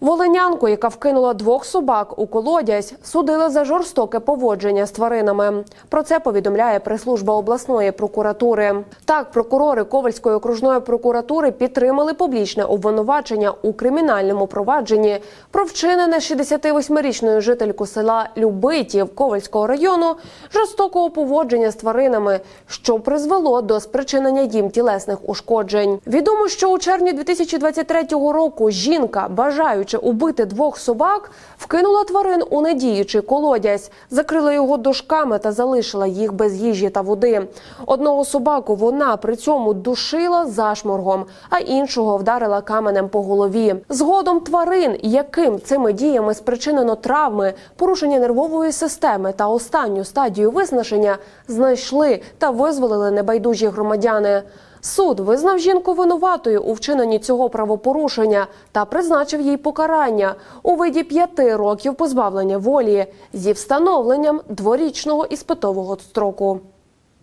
Волинянку, яка вкинула двох собак у колодязь, судили за жорстоке поводження з тваринами. Про це повідомляє прес-служба обласної прокуратури. Так, прокурори Ковальської окружної прокуратури підтримали публічне обвинувачення у кримінальному провадженні про вчинене 68-річною жительку села Любитів Ковальського району жорстокого поводження з тваринами, що призвело до спричинення їм тілесних ушкоджень. Відомо, що у червні 2023 року жінка, бажаючи убити двох собак, вкинула тварин у недіючий колодязь, закрила його дошками та залишила їх без їжі та води. Одного собаку вона при цьому душила зашморгом, а іншого вдарила каменем по голові. Згодом тварин, яким цими діями спричинено травми, порушення нервової системи та останню стадію виснаження, знайшли та визволили небайдужі громадяни. Суд визнав жінку винуватою у вчиненні цього правопорушення та призначив їй покарання у виді п'яти років позбавлення волі зі встановленням дворічного іспитового строку.